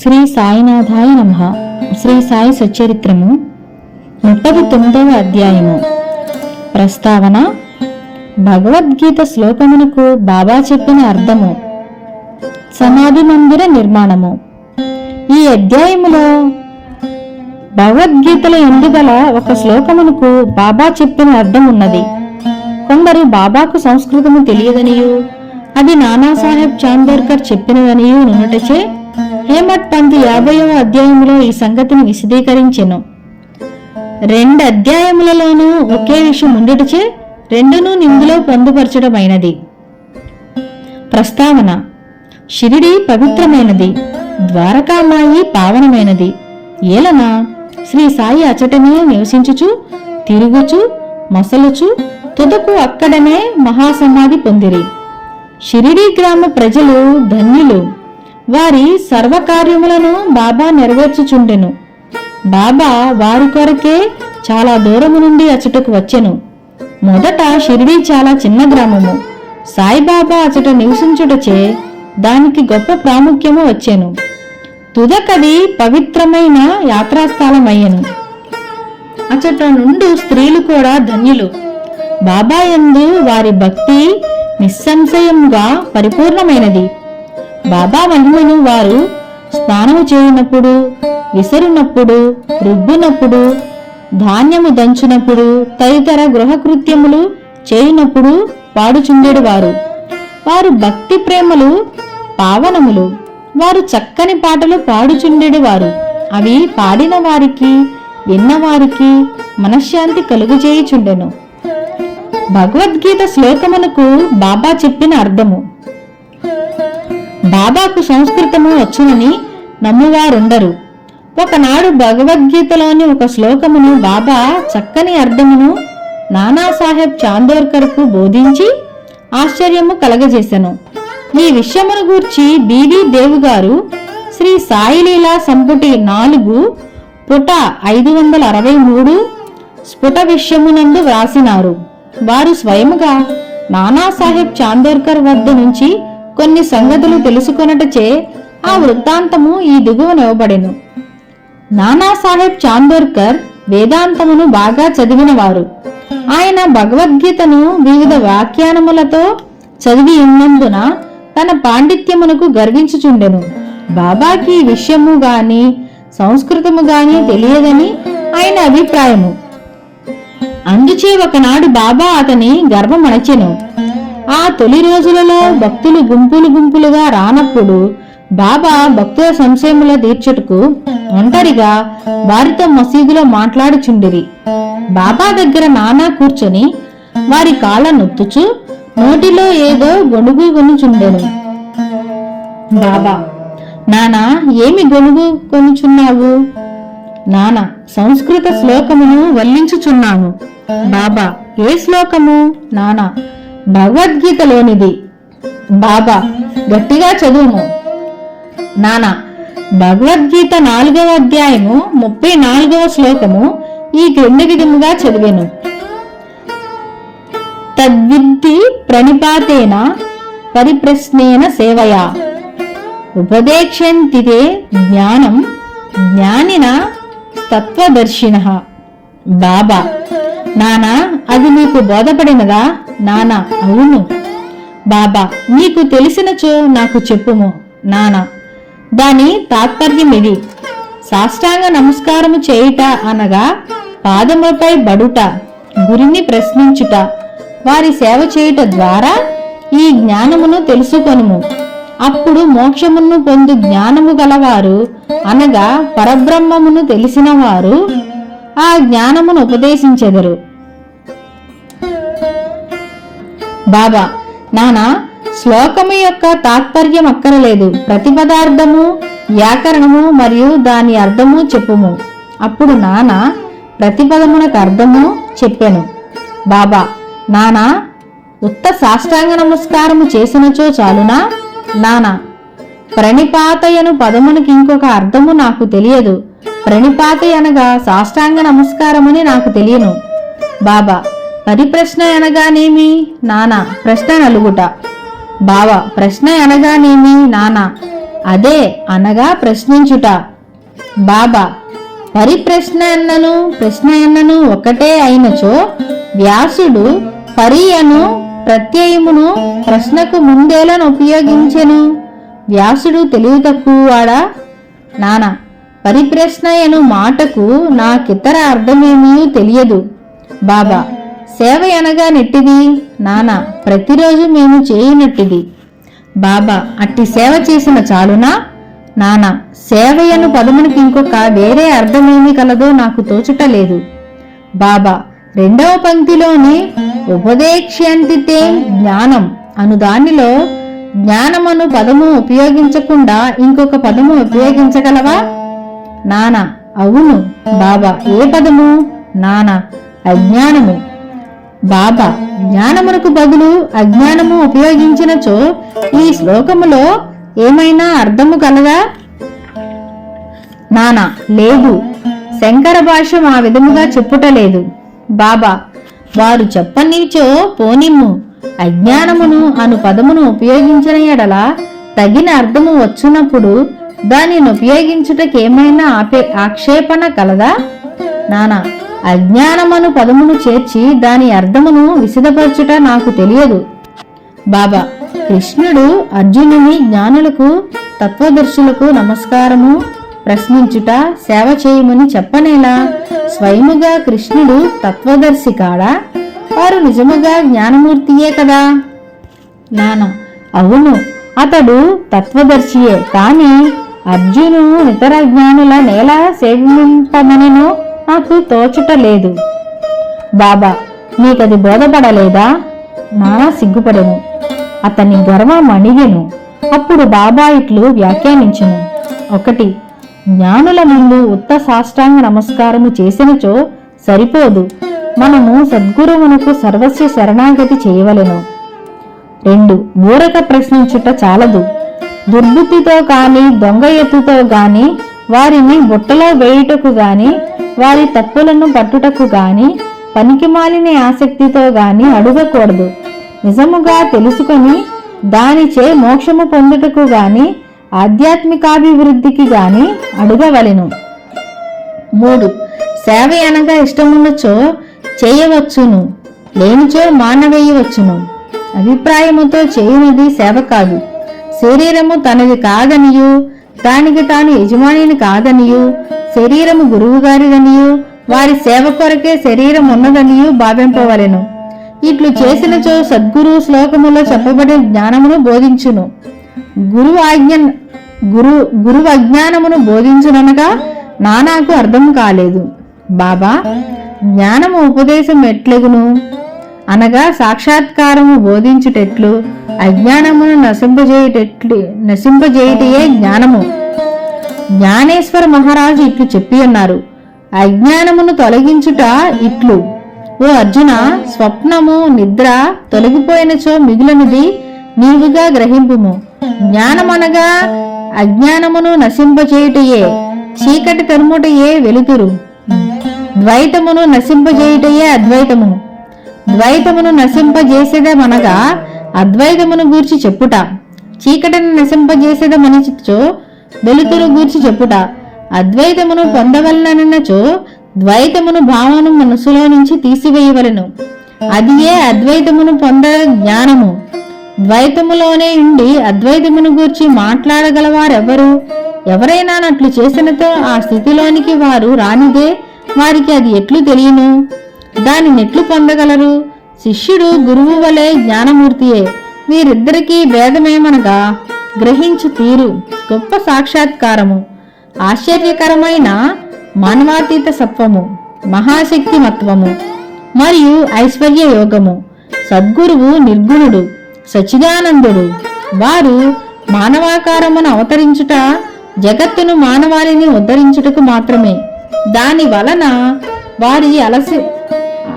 శ్రీ సాయినాథాయ నమ. శ్రీ సాయి సచరిత్రము ముప్పది తొమ్మిదవ అధ్యాయము. ప్రస్తావన భగవద్గీత శ్లోకమునకు బాబా చెప్పిన అర్థము. సమాధి మందిర నిర్మాణము. ఈ అధ్యాయములో భగవద్గీతల ఎందుగల ఒక శ్లోకమునకు బాబా చెప్పిన అర్థం ఉన్నది కొందరు బాబాకు సంస్కృతము తెలియదనియు అది నానాసాహెబ్ చాందోర్కర్ చెప్పినదనియు నున్నటచే హేమట్ పంత్ యాభైవ అధ్యాయములో ఈ సంగతిని విశదీకరించెను. రెండు అధ్యాయములలోనూ ఒకే విషయం ఉండుటచే రెండునూ నిందులో పొందుపరచడమైనది ప్రస్తావన షిరిడి పవిత్రమైనది ద్వారకామాయి పావనమైనది. ఏలనా శ్రీ సాయి అచటనే నివసించుచు తిరుగుచు మసలుచు తుదకు అక్కడనే మహాసమాధి పొందిరి. షిరిడి గ్రామ ప్రజలు ధన్యులు. వారి సర్వకార్యములను బాబా నెరవేర్చుచుండెను. బాబా వారి కొరకే చాలా దూరము నుండి అచటకు వచ్చెను. మొదట షిరిడీ చాలా చిన్న గ్రామము. సాయిబాబా అచట నివసించుటచే దానికి గొప్ప ప్రాముఖ్యము వచ్చెను. తుదకది పవిత్రమైన యాత్రాస్థలమయ్యను. అచట నుండు స్త్రీలు కూడా ధన్యులు. బాబా యందు వారి భక్తి నిస్సంశయంగా పరిపూర్ణమైనది. బాబా మహిమను వారు స్నానము చేయనప్పుడు విసరినప్పుడు రుబ్బునప్పుడు ధాన్యము దంచునప్పుడు తదితర గృహకృత్యములు చేయినప్పుడు పాడుచుండేడు వారు. వారు భక్తి ప్రేమలు పావనములు. వారు చక్కని పాటలు పాడుచుండేడు వారు. అవి పాడిన వారికి విన్నవారికి మనశ్శాంతి కలుగుచేయుచుండెను భగవద్గీత శ్లోకమునకు బాబా చెప్పిన అర్థము. బాబాకు సంస్కృతము వచ్చునని నమ్మువారుండరు. ఒకనాడు భగవద్గీతలోని ఒక శ్లోకమును బాబా చక్కని అర్థమును నానాసాహెబ్ చాందోర్కర్కు బోధించి ఆశ్చర్యము కలగజేశాను ఈ విషయమును గూర్చి బీవీ దేవు గారు శ్రీ సాయిలీలా సంపుటి నాలుగు పుట ఐదు వందల అరవై మూడు స్ఫుట విషయమునందు వ్రాసినారు. వారు స్వయముగా నానాసాహెబ్ చాందోర్కర్ వద్ద నుంచి కొన్ని సంగతులు తెలుసుకొనటచే ఆ వృత్తాంతము ఈ దిగువనివ్వబడెను నానాసాహెబ్ చాందోర్కర్ వేదాంతమును బాగా చదివినవారు. ఆయన భగవద్గీతను వివిధ వ్యాఖ్యానములతో చదివి ఉన్నందున తన పాండిత్యమునకు గర్వించుచుండెను. బాబాకి విషయము గాని సంస్కృతము గాని తెలియదని ఆయన అభిప్రాయము. అందుచే ఒకనాడు బాబా అతని గర్వమణచెను ఆ తొలి రోజులలో భక్తులు గుంపులు గుంపులుగా రానప్పుడు బాబా భక్తుల సంశయముల తీర్చుటకు ఒంటరిగా వారితో మసీదులో మాట్లాడుచుండిరి. బాబా దగ్గర నానా కూర్చొని వారి కాళ్ళ నొత్తుచు నోటిలో ఏదో గొడుగు కొనుచుండెను. బాబా నానా ఏమి గొడుగు కొనుచున్నావు? నానా సంస్కృత శ్లోకమును వల్లించుచున్నాను. బాబా ఏ శ్లోకము? నానా భగవద్గీతలోనిది. బాబా గట్టిగా చదువుము. నానా భగవద్గీత నాలుగవ అధ్యాయము ముప్పై నాలుగవ శ్లోకము ఈ క్రింది విధముగా చదివాను. తద్విద్ధి ప్రణిపాతేన పరిప్రశ్నేన సేవయా. ఉపదేక్షంతిదే జ్ఞానం జ్ఞానిన తత్వదర్శిన. బాబా నానా అది నీకు బోధపడినదా? నానా అవును. బాబా నీకు తెలిసినచో నాకు చెప్పుము నానా. దాని తాత్పర్యం ఇది. సాష్టాంగ నమస్కారము చేయుట అనగా పాదములపై బడుట గురిని ప్రశ్నించుట వారి సేవ చేయుట ద్వారా ఈ జ్ఞానమును తెలుసుకొనుము. అప్పుడు మోక్షమును పొందు జ్ఞానము గలవారు అనగా పరబ్రహ్మమును తెలిసినవారు ఆ జ్ఞానమును ఉపదేశించెదరు. బాబా నానా శ్లోకము యొక్క తాత్పర్యం అక్కరలేదు. ప్రతి పదార్థము వ్యాకరణము మరియు దాని అర్థము చెప్పుము. అప్పుడు నానా ప్రతిపదమునకు అర్థము చెప్పెను. బాబా నానా ఉత్త సాష్టాంగ నమస్కారము చేసినచో చాలునా? నానా ప్రణిపాతయను పదమునికి ఇంకొక అర్థము నాకు తెలియదు. ప్రణిపాతయ అనగా సాష్టాంగ నమస్కారమని నాకు తెలియను. బాబా పరిప్రశ్న అనగానేమి? నానా. ప్రశ్న నలుగుట. బావ. ప్రశ్న అనగానేమి? నానా. అదే అనగా ప్రశ్నించుట. బాబా. పరిప్రశ్న అన్నను ప్రశ్న అన్నను ఒకటే అయినచో వ్యాసుడు పరి అను ప్రత్యయమును ప్రశ్నకు ముందేలను ఉపయోగించెను. వ్యాసుడు తెలివి తక్కువవాడా నానా. పరిప్రశ్న అను మాటకు నాకితర అర్థమేమీ తెలియదు. బాబా. సేవ అనగా నెట్టిది నానా ప్రతిరోజు మేము చేయనట్టిది. బాబా అట్టి సేవ చేసిన చాలునా? నానా సేవయను పదమునికి ఇంకొక వేరే అర్థమేమి కలదో నాకు తోచుటలేదు. బాబా రెండవ పంక్తిలోని ఉపదేక్ష్యంతితే జ్ఞానం అను దానిలో జ్ఞానమను పదము ఉపయోగించకుండా ఇంకొక పదము ఉపయోగించగలవా? నానా అవును బాబా ఏ పదము? నానా అజ్ఞానము. బాబా జ్ఞానమునకు బదులు అజ్ఞానము ఉపయోగించినచో ఈ శ్లోకములో ఏమైనా అర్థము కలదా? నానా లేదు. శంకర భాష్యం ఆ విధముగా చెప్పుటలేదు. బాబా వారు చెప్పనిచో పోనిమ్ము. అజ్ఞానమును అను పదమును ఉపయోగించిన ఎడల తగిన అర్థము వచ్చినప్పుడు దానిని ఉపయోగించుటకేమైనా ఆపే ఆక్షేపణ కలదా? నానా అజ్ఞానమను పదమును చేర్చి దాని అర్థమును విశదపరచుట నాకు తెలియదు. బాబా కృష్ణుడు అర్జునుని జ్ఞానులకు తత్వదర్శులకు నమస్కారము ప్రశ్నించుట సేవ చేయమని చెప్పనేలా? స్వయముగా కృష్ణుడు తత్వదర్శి కాడా? వారు నిజముగా జ్ఞానమూర్తియే కదా? నాన్న అవును. అతడు తత్వదర్శియే. కానీ అర్జును ఇతర జ్ఞానుల నేల సేవింపమనను నాకు తోచుట లేదు. బాబా నీకది బోధపడలేదా? నానా సిగ్గుపడెను. అతన్ని గర్వం అణిగెను అప్పుడు బాబా ఇట్లు వ్యాఖ్యానించును. ఒకటి జ్ఞానుల ముందు ఉత్త సాష్టాంగ నమస్కారము చేసినచో సరిపోదు. మనము సద్గురువునకు సర్వస్వ శరణాగతి చేయవలెను. రెండు ఊరక ప్రశ్నించుట చాలదు. దుర్బుద్ధితో కాని దొంగ ఎత్తుతో గాని వారిని బుట్టలో వేయుటకు గాని వారి తప్పులను పట్టుటకు గాని పనికిమాలిన ఆసక్తితో గాని అడగకూడదు. నిజముగా తెలుసుకొని దానిచే మోక్షము పొందుటకు గాని ఆధ్యాత్మికాభివృద్ధికి గాని అడుగవలెను. మూడు. సేవ అనగా ఇష్టమున్నచో చేయవచ్చును లేనిచో మానవేయవచ్చును. అభిప్రాయముతో చేయునది సేవ కాదు. శరీరము తనది కాదనియు దానికి తాను యజమానిని కాదనియు శరీరము గురువుగారిదనియు వారి సేవ కొరకే శరీరం ఉన్నదనియు భావింపవలెను. ఇట్లు చేసినచో సద్గురు శ్లోకములో చెప్పబడిన జ్ఞానమును బోధించును. గురువు ఆజ్ఞ గురు గురువు అజ్ఞానమును బోధించుననగా నానాకు అర్థం కాలేదు. బాబా జ్ఞానము ఉపదేశం ఎట్లెగును? అనగా సాక్షాత్కారము బోధించుటెట్లు అజ్ఞానమును నశింపజేయుటెట్లు నశింపజేయుటయే జ్ఞానము. జ్ఞానేశ్వర మహారాజు ఇట్లు చెప్పి అన్నారు అజ్ఞానమును తొలగించుట ఇట్లు. ఓ అర్జున స్వప్నము నిద్ర తొలగిపోయినచో మిగిలినది నీవుగా గ్రహింపుము. జ్ఞానమనగా అజ్ఞానమును నశింపజేయుటయే చీకటి తరుముటయే వెలుతురు. ద్వైతమును నశింపజేయుటయే అద్వైతము. ద్వైతమును నశింపజేసేదమనగా అద్వైతమును గూర్చి చెప్పుట. చీకటిని నశింపజేసేదమనిచో వెలుతురు గూర్చి చెప్పుట. అద్వైతమును పొందవలననచో ద్వైతమును భావను మనసులో నుంచి తీసివేయవలను. అది ఏ అద్వైతమును పొంద జ్ఞానము? ద్వైతములోనే ఉండి అద్వైతమును గూర్చి మాట్లాడగలవారెవరు? ఎవరైనా నట్లు చేసినతో ఆ స్థితిలోనికి వారు రానిదే? వారికి అది ఎట్లు తెలియను? దాని నెట్లు పొందగలరు. శిష్యుడు గురువు వలె జ్ఞానమూర్తియే. వీరిద్దరికీ భేదమేమనగా? గ్రహించు తీరు. గొప్ప సాక్షాత్కారము. ఆశ్చర్యకరమైన మానవాతీత సత్వము. మహాశక్తిమత్వము. మరియు ఐశ్వర్య యోగము. సద్గురువు నిర్గుణుడు. సచిదానందుడు వారు మానవాకారమును అవతరించుట జగత్తును మానవాళిని ఉద్ధరించుటకు మాత్రమే. దాని వలన వారి అలసి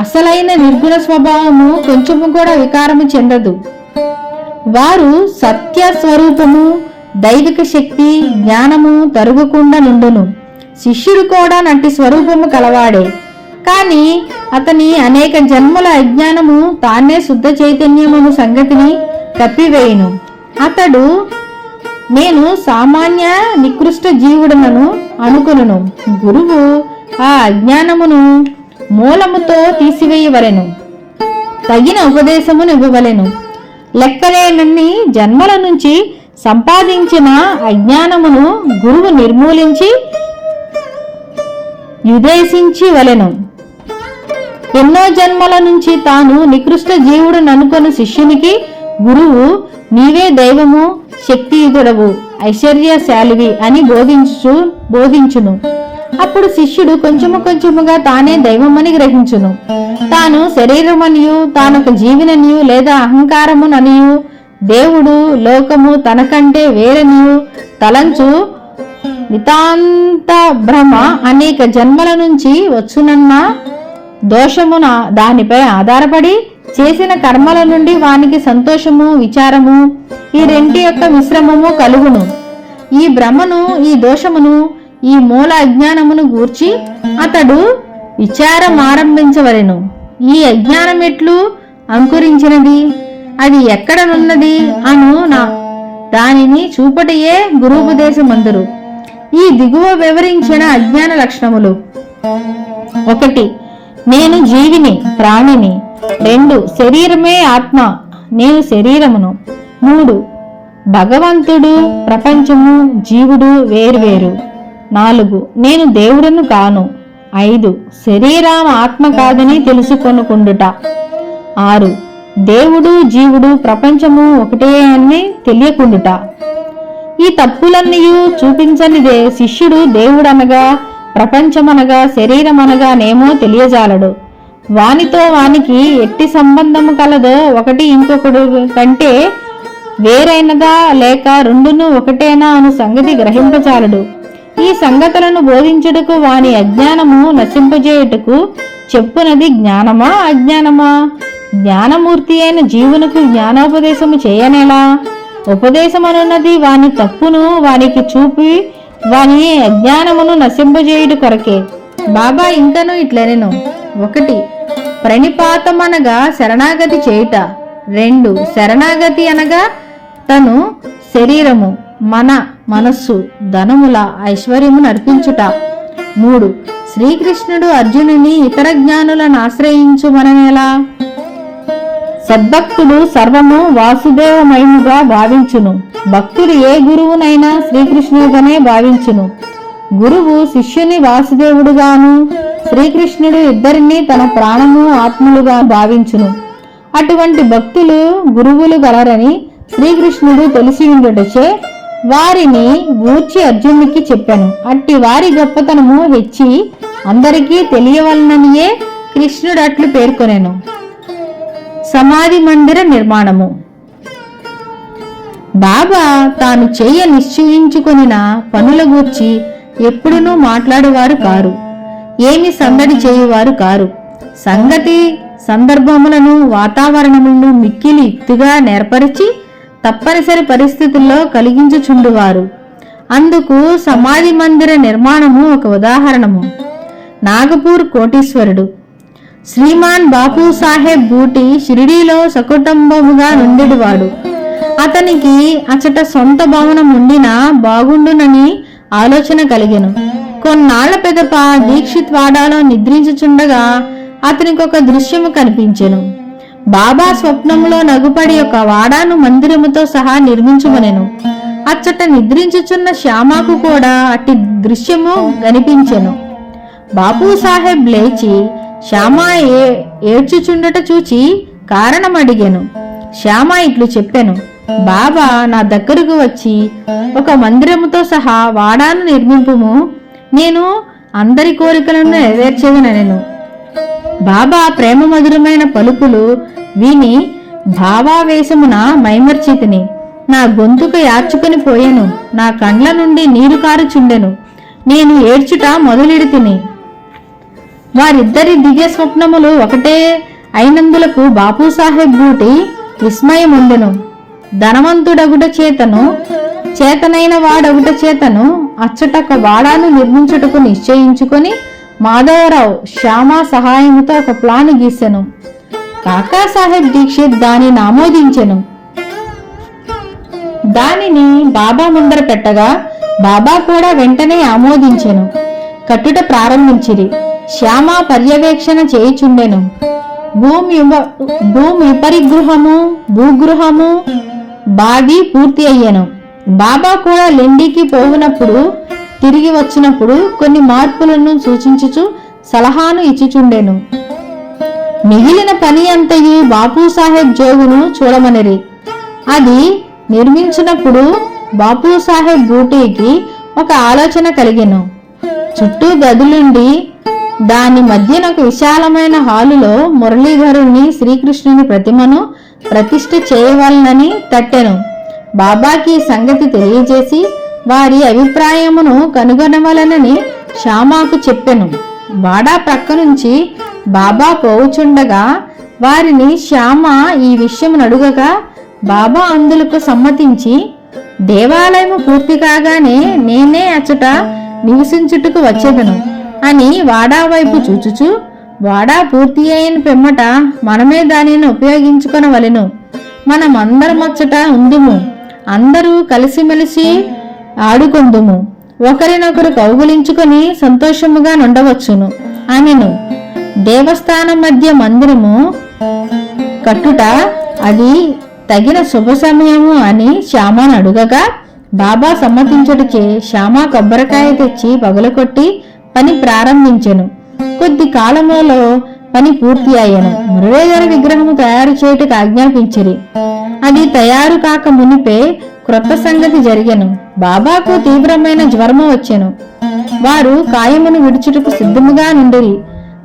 అసలైన నిర్గుణ స్వభావము కొంచెము కూడా వికారము చెందదు. వారు సత్య స్వరూపము దైవిక శక్తి జ్ఞానము తరుగుకుండా నుండును. శిష్యుడు కూడా నటి స్వరూపము కలవాడే. కానీ అతని అనేక జన్మల అజ్ఞానము తానే శుద్ధ చైతన్యమును సంగతిని తప్పివేయును. అతడు నేను సామాన్య నికృష్ట జీవుడనను అనుకును గురువు ఆ అజ్ఞానమును మూలముతో తీసివేయవలెను. తగిన ఉపదేశమును ఇవ్వవలెను లెక్కలేనన్ని జన్మల నుంచి సంపాదించిన అజ్ఞానమును గురువు నిర్మూలించి యుదేశించి వలెను ఎన్నో జన్మల నుంచి తాను నికృష్ట జీవుడు ననుకొని శిష్యునికి గురువు నీవే దైవము శక్తియుతుడవు ఐశ్వర్యశాలివి అని బోధించు బోధించును. అప్పుడు శిష్యుడు కొంచెము కొంచెముగా తానే దైవమని గ్రహించును. తాను శరీరమనియు తానొక జీవిననియు లేదా అహంకారముననియు దేవుడు లోకము తనకంటే వేరనియు తలంచు నితాంత భ్రమ అనేక జన్మల నుంచి వచ్చునన్న దోషమున దానిపై ఆధారపడి చేసిన కర్మల నుండి వానికి సంతోషము విచారము ఈ రెంటి యొక్క మిశ్రమము కలుగును. ఈ భ్రమను ఈ దోషమును ఈ మూల అజ్ఞానమును గూర్చి అతడు విచారం ఆరంభించవలెను. ఈ అజ్ఞానం ఎట్లు? అంకురించినది. అది ఎక్కడనున్నది అను నా దానిని చూపటయే గురుపదేశమందురు. ఈ దిగువ వివరించిన అజ్ఞాన లక్షణములు. ఒకటి నేను జీవిని ప్రాణిని రెండు శరీరమే ఆత్మ నేను శరీరమును. మూడు భగవంతుడు ప్రపంచము జీవుడు వేరువేరు నాలుగు. నేను దేవుడను కాను. ఐదు. శరీరం ఆత్మ కాదని తెలుసుకొనుకుండుట. ఆరు. దేవుడు జీవుడు ప్రపంచము ఒకటే అని తెలియకుండుట. ఈ తప్పులన్నీ చూపించనిదే శిష్యుడు దేవుడనగా ప్రపంచమనగా శరీరమనగానేమో తెలియజాలడు. వానితో వానికి ఎట్టి సంబంధము కలదో. ఒకటి ఇంకొకడు కంటే వేరైనదా లేక రెండును ఒకటేనా అను సంగతి గ్రహింపచాలడు ఈ సంగతులను బోధించుటకు వాని అజ్ఞానము నశింపజేయుటకు చెప్పునది జ్ఞానమా అజ్ఞానమా? జ్ఞానమూర్తి అయిన జీవునకు జ్ఞానోపదేశము చేయనేలా? ఉపదేశమనున్నది వాని తప్పును వానికి చూపి వాని అజ్ఞానమును నశింపజేయుడు కొరకే. బాబా ఇంకను ఇట్లనెను. ఒకటి ప్రణిపాతమనగా శరణాగతి చేయుట. రెండు శరణాగతి అనగా తను శరీరము మన మనస్సు ధనముల ఐశ్వర్యము నడిపించుట మూడు శ్రీకృష్ణుడు అర్జునుని ఇతర జ్ఞానులను ఆశ్రయించుమననేలా సద్భక్తుడు సర్వము వాసుదేవమయముగా భావించును. భక్తుడు ఏ గురువునైనా శ్రీకృష్ణుడుగానే భావించును. గురువు శిష్యుని వాసుదేవుడుగాను శ్రీకృష్ణుడు ఇద్దరిని తన ప్రాణము ఆత్మలుగా భావించును. అటువంటి భక్తులు గురువులు గలరని శ్రీకృష్ణుడు తెలిసి ఉండుటచే వారిని గూర్చి అర్జునుడికి చెప్పాను. అట్టి వారి గొప్పతనము హెచ్చి అందరికీ తెలియవలననియే కృష్ణుడు అట్లు పేర్కొనేను. సమాధి మందిర నిర్మాణము. బాబా తాను చేయ నిశ్చయించుకొనిన పనుల గూర్చి ఎప్పుడునూ మాట్లాడేవారు కారు. ఏమి సందడి చేయువారు కారు. సంగతి సందర్భములను వాతావరణములను మిక్కిలి యుక్తిగా నేర్పరిచి తప్పనిసరి పరిస్థితుల్లో కలిగించుచుండువారు. అందుకు సమాధి మందిర నిర్మాణము ఒక ఉదాహరణము. నాగపూర్ కోటీశ్వరుడు. శ్రీమాన్ బాపు సాహెబ్ బూటి షిరిడీలో సకుటుంబముగా నుండివాడు అతనికి అచట సొంత భవనం ఉండినా బాగుండునని ఆలోచన కలిగెను. కొన్నాళ్ళ పెదప దీక్షిత్ వాడాలో నిద్రించుచుండగా అతనికి ఒక దృశ్యము కనిపించెను. బాబా స్వప్నంలో నగుపడి ఒక వాడాను మందిరముతో సహా నిర్మించుమనెను. అచ్చట నిద్రించుచున్న శ్యామాకు కూడా అట్టి దృశ్యము కనిపించెను. బాబూ సాహెబ్ లేచి శ్యామా ఏ ఏడ్చుచుండట చూచి కారణం అడిగాను శ్యామ ఇట్లు చెప్పాను బాబా నా దగ్గరకు వచ్చి ఒక మందిరముతో సహా వాడాను నిర్మింపుము. నేను అందరి కోరికలను నెరవేర్చేదనెను. బాబా ప్రేమ మధురమైన పలుకులు విని భావావేశమున మైమర్చితిని. నా గొంతుక యార్చుకొని పోయెను. నా కండ్ల నుండి నీరు కారుచుండెను. నేను ఏడ్చుట మొదలెడి తిని వారిద్దరి దివ్య స్వప్నములు ఒకటే అయినందులకు బాపూసాహెబ్ బూటి విస్మయముండెను. ధనవంతుడగుట చేతను చేతనైన వాడగుట చేతను అచ్చటొక వాడాను నిర్మించుటకు నిశ్చయించుకొని మాధవరావు శ్యామ సహాయముతో ఒక ప్లాన్ గీసెను. కాకా సాహెబ్ దీక్షిత్ దానిని ఆమోదించెను. దానిని బాబా ముందర పెట్టగా బాబా కూడా వెంటనే ఆమోదించెను. కట్టుట ప్రారంభించిరి. శ్యామ పర్యవేక్షణ చేయుచుండెను. భూమి భూమి పరిగృహము భూగృహము బావి పూర్తి అయ్యాను. బాబా కూడా లెండికి పోవునప్పుడు తిరిగి వచ్చినప్పుడు కొన్ని మార్పులను సూచించుచు సలహాను ఇచ్చిచుండెను. మిగిలిన పని అంతయు బాపు సాహెబ్ జోగును చూడమనిరి. అది నిర్మించినప్పుడు బాపు సాహెబ్ బూటీకి ఒక ఆలోచన కలిగెను. చుట్టూ గదులుండి దాని మధ్యన ఒక విశాలమైన హాలులో మురళీధరుని శ్రీకృష్ణుని ప్రతిమను ప్రతిష్ఠ చేయవలనని తట్టెను. బాబాకి సంగతి తెలియజేసి వారి అభిప్రాయమును కనుగొనవలనని శ్యామాకు చెప్పెను. వాడా ప్రక్క నుంచి బాబా పోవుచుండగా వారిని శ్యామ ఈ విషయం అడుగగా బాబా అందులకు సమ్మతించి దేవాలయము పూర్తి కాగానే నేనే అచ్చట నివసించుటకు వచ్చేదను అని వాడా వైపు చూచుచు వాడా పూర్తి అయిన పిమ్మట మనమే దానిని ఉపయోగించుకొనవలెను. మనమందరం అచ్చట ఉందుము. అందరూ కలిసిమెలిసి ఆడుకుందుము. ఒకరినొకరు కౌగులించుకొని సంతోషముగా నుండవచ్చును. అనెను దేవస్థానం మధ్య మందిరము కట్టుట అది తగిన శుభ సమయము అని శ్యామను అడుగగా బాబా సమ్మతించుటచే శ్యామ కొబ్బరికాయ తెచ్చి పగలకొట్టి పని ప్రారంభించెను. కొద్ది కాలములో పని పూర్తి అయ్యను. మురళీధర విగ్రహము తయారు చేయుటకు ఆజ్ఞాపించిరి. అది తయారు కాక మునిపే క్రొత్త సంగతి జరిగెను. బాబాకు తీవ్రమైన జ్వరము వచ్చెను. వారు కాయమును విడుచుటకు సిద్ధముగా నుండిరి.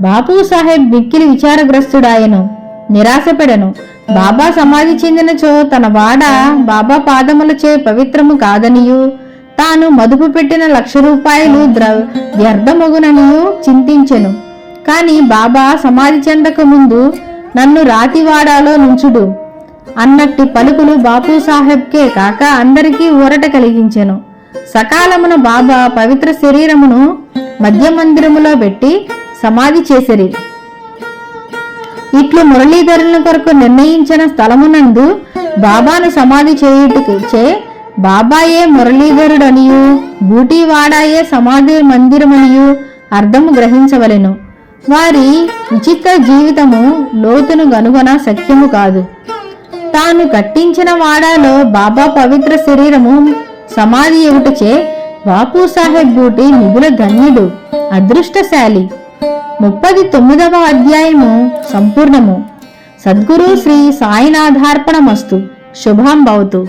బాపు సాహెబ్ మిక్కిలి విచారగ్రస్తుడాయను. నిరాశపడెను. బాబా సమాధి చెందినచో తన వాడ బాబా పాదములచే పవిత్రము కాదనియు. తాను మదుపు పెట్టిన లక్ష రూపాయలు ద్ర వ్యర్థమగుననియు చింతించెను. కాని బాబా సమాధి చెందక ముందు నన్ను రాతివాడాలో నుంచుడు. అన్నట్టి పలుకులు బాపూసాహెబ్కే కాక అందరికీ ఊరట కలిగించెను. సకాలమున బాబా పవిత్ర శరీరమును మధ్య మందిరములో పెట్టి సమాధి చేసిరి. ఇట్లు మురళీధరుల కొరకు నిర్ణయించిన స్థలమునందు బాబాను సమాధి చేయుటకు చే బాబాయే మురళీధరుడనియు బూటీవాడాయే సమాధి మందిరమనియు అర్థము గ్రహించవలెను. వారి విచిత్ర జీవితము లోతును గనుగొన సత్యము కాదు. తాను కట్టించిన వాడాలో బాబా పవిత్ర శరీరము సమాధి ఎగుటచే బాపు సాహెబ్ బూటి నిధుల ధన్యుడు అదృష్టశాలి. ముప్పది తొమ్మిదవ అధ్యాయము సంపూర్ణము. సద్గురు శ్రీ సాయినాథార్పణమస్తు. శుభం భవతు